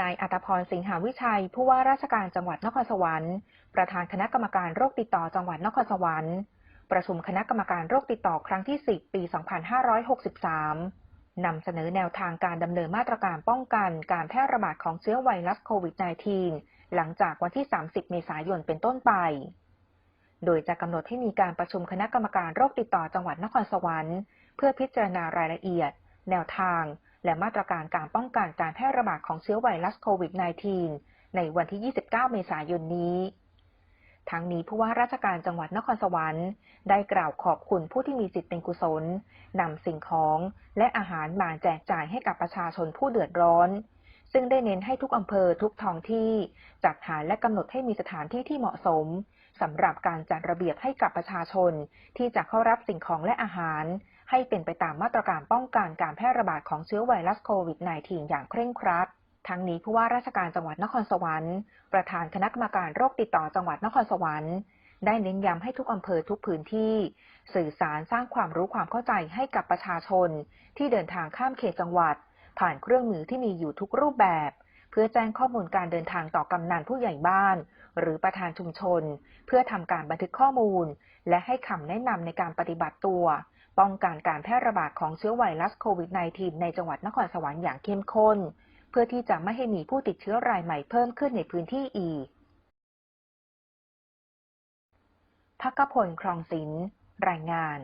นายอัตพรสิงหาวิชัย ผู้ว่าราชการจังหวัดนครสวรรค์ ประธานคณะกรรมการโรคติดต่อจังหวัดนครสวรรค์ ประชุมคณะกรรมการโรคติดต่อครั้งที่ 10 ปี 2563 นำเสนอแนวทางการดำเนินมาตรการป้องกันการแพร่ระบาดของเชื้อไวรัสโควิด -19 หลังจากวันที่ 30 เมษายนเป็นต้นไป โดยจะกำหนดให้มีการประชุมคณะกรรมการโรคติดต่อจังหวัดนครสวรรค์ เพื่อพิจารณารายละเอียด แนวทาง และมาตรการการป้องกันการแพร่ระบาดของเชื้อไวรัสโควิด -19 ในวันที่ 29 เมษายนนี้ทั้งนี้ผู้ว่าราชการจังหวัดนครสวรรค์ ได้กล่าวขอบคุณผู้ที่มีจิตเป็นกุศลนำสิ่งของและอาหารมาแจกจ่ายให้กับประชาชนผู้เดือดร้อน ซึ่งได้เน้นให้ทุกอำเภอทุกท้องที่ จัดหาและกำหนดให้มีสถานที่ที่เหมาะสมสำหรับการจัดระเบียบให้กับประชาชน ที่จะเข้ารับสิ่งของและอาหาร ให้เป็นไปตามมาตรการป้องกันการแพร่ระบาดของเชื้อไวรัสโควิด -19 อย่างเคร่งครัด ทั้งนี้ผู้ว่าราชการจังหวัดนครสวรรค์ ประธานคณะกรรมการโรคติดต่อจังหวัดนครสวรรค์ได้เน้นย้ำให้ทุกอำเภอทุกพื้นที่ สื่อสารสร้างความรู้ความเข้าใจให้กับประชาชน ที่เดินทางข้ามเขตจังหวัด ผ่านเครื่องมือที่มีอยู่ทุกรูปแบบ เพื่อแจ้งข้อมูลการเดินทางต่อกำนันผู้ใหญ่บ้าน หรือประธานชุมชน เพื่อทำการบันทึกข้อมูล และให้คำแนะนำในการปฏิบัติตัว ป้องกันการแพร่ระบาดของเชื้อไวรัสโควิด -19 ในจังหวัดนครสวรรค์อย่างเข้มข้น เพื่อที่จะไม่ให้มีผู้ติดเชื้อรายใหม่เพิ่มขึ้นในพื้นที่อีกพักกพลครองศิลป์รายงาน